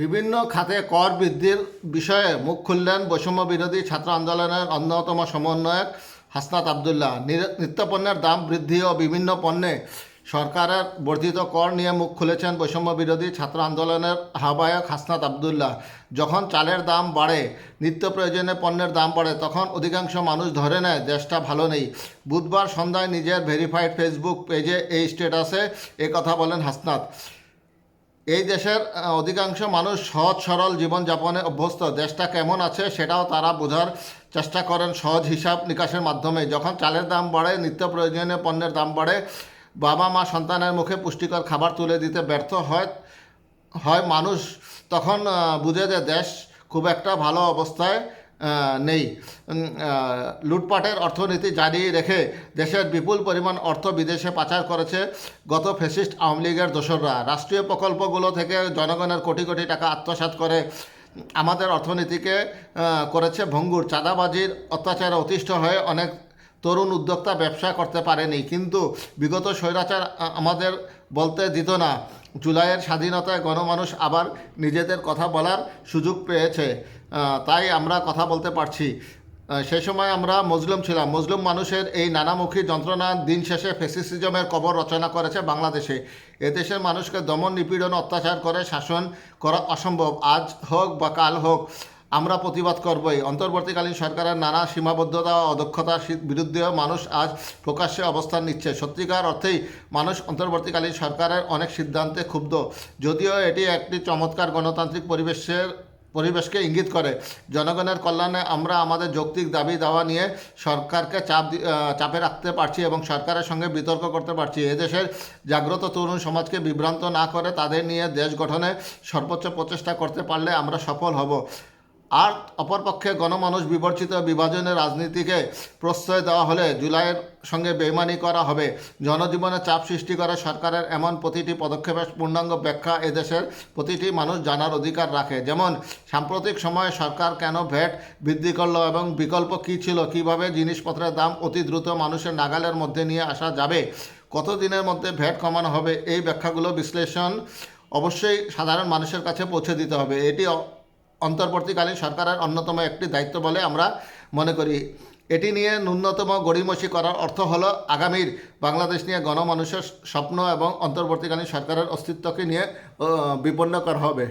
বিভিন্ন খাতে কর বৃদ্ধির বিষয়ে মুখ খুললেন বৈষম্য বিরোধী ছাত্র আন্দোলনের অন্যতম সমন্বয়ক হাসনাত আবদুল্লাহ। নিত্যপণ্যের দাম বৃদ্ধি ও বিভিন্ন পণ্যে সরকারের বর্ধিত কর নিয়ে মুখ খুলেছেন বৈষম্য বিরোধী ছাত্র আন্দোলনের আহ্বায়ক হাসনাত আবদুল্লাহ। যখন চালের দাম বাড়ে, নিত্য প্রয়োজনে পণ্যের দাম বাড়ে, তখন অধিকাংশ মানুষ ধরে নেয়, দেশটা ভালো নেই। বুধবার সন্ধ্যায় নিজের ভেরিফাইড ফেসবুক পেজে এই স্ট্যাটাসে এ কথা বলেন হাসনাত। এই দেশের অধিকাংশ মানুষ সহজ সরল জীবনযাপনে অভ্যস্ত। দেশটা কেমন আছে সেটাও তারা বোঝার চেষ্টা করেন সহজ হিসাব নিকাশের মাধ্যমে। যখন চালের দাম বাড়ে, নিত্য প্রয়োজনীয় পণ্যের দাম বাড়ে, বাবা মা সন্তানের মুখে পুষ্টিকর খাবার তুলে দিতে ব্যর্থ হয় হয় মানুষ, তখন বুঝে যে দেশ খুব একটা ভালো অবস্থায় নেই। লুটপাটের অর্থনীতি জারি রেখে দেশের বিপুল পরিমাণ অর্থ বিদেশে পাচার করেছে গত ফ্যাসিস্ট আওয়ামী লীগের দোসররা। রাষ্ট্রীয় প্রকল্পগুলো থেকে জনগণের কোটি কোটি টাকা আত্মসাৎ করে আমাদের অর্থনীতিকে করেছে ভঙ্গুর। চাঁদাবাজির অত্যাচারে অতিষ্ঠ হয়ে অনেক তরুণ উদ্যোক্তা ব্যবসা করতে পারেনি। কিন্তু বিগত স্বৈরাচার আমাদের বলতে দিত না। জুলাইয়ের স্বাধীনতায় গণমানুষ আবার নিজেদের কথা বলার সুযোগ পেয়েছে। তাই আমরা কথা বলতে পারছি। সে সময় আমরা মজলুম ছিলাম। মজলুম মানুষের এই নানামুখী যন্ত্রণা দিন শেষে ফেসিসিজমের কবর রচনা করেছে বাংলাদেশে। এদেশের মানুষকে দমন নিপীড়ন, অত্যাচার করে শাসন করা অসম্ভব। আজ হোক বা কাল হোক, আমরা প্রতিবাদ করবই। অন্তর্বর্তীকালীন সরকারের নানা সীমাবদ্ধতা ও অদক্ষতার বিরুদ্ধেও মানুষ আজ প্রকাশ্যে অবস্থান নিচ্ছে। সত্যিকার অর্থেই মানুষ অন্তর্বর্তীকালীন সরকারের অনেক সিদ্ধান্তে ক্ষুব্ধ। যদিও এটি একটি চমৎকার গণতান্ত্রিক পরিবেশের পরিবেশকে ইঙ্গিত করে। জনগণের কল্যাণে আমরা আমাদের যৌক্তিক দাবি দাওয়া নিয়ে সরকারকে চাপ চাপে রাখতে পারছি এবং সরকারের সঙ্গে বিতর্ক করতে পারছি। এদেশের জাগ্রত তরুণ সমাজকে বিভ্রান্ত না করে তাদের নিয়ে দেশ গঠনে সর্বোচ্চ প্রচেষ্টা করতে পারলে আমরা সফল হব। আর অপরপক্ষে গণমানুষ বিবর্চিত বিভাজনের রাজনীতিকে প্রশ্রয় দেওয়া হলে জুলাইয়ের সঙ্গে বেইমানি করা হবে। জনজীবনে চাপ সৃষ্টি করে সরকারের এমন প্রতিটি পদক্ষেপের পূর্ণাঙ্গ ব্যাখ্যা এদেশের প্রতিটি মানুষ জানার অধিকার রাখে। যেমন, সাম্প্রতিক সময়ে সরকার কেন ভ্যাট বৃদ্ধি করল এবং বিকল্প কী ছিল? কীভাবে জিনিসপত্রের দাম অতি দ্রুত মানুষের নাগালের মধ্যে নিয়ে আসা যাবে? কত দিনের মধ্যে ভ্যাট কমানো হবে? এই ব্যাখ্যাগুলো বিশ্লেষণ অবশ্যই সাধারণ মানুষের কাছে পৌঁছে দিতে হবে। এটি অন্তর্বর্তীকালীন সরকারের অন্যতম একটি দায়িত্ব বলে আমরা মনে করি। এটি নিয়ে ন্যূনতম গড়িমসি করার অর্থ হল আগামীর বাংলাদেশ নিয়ে গণমানুষের স্বপ্ন এবং অন্তর্বর্তীকালীন সরকারের অস্তিত্বকে নিয়ে বিপন্ন করা হবে।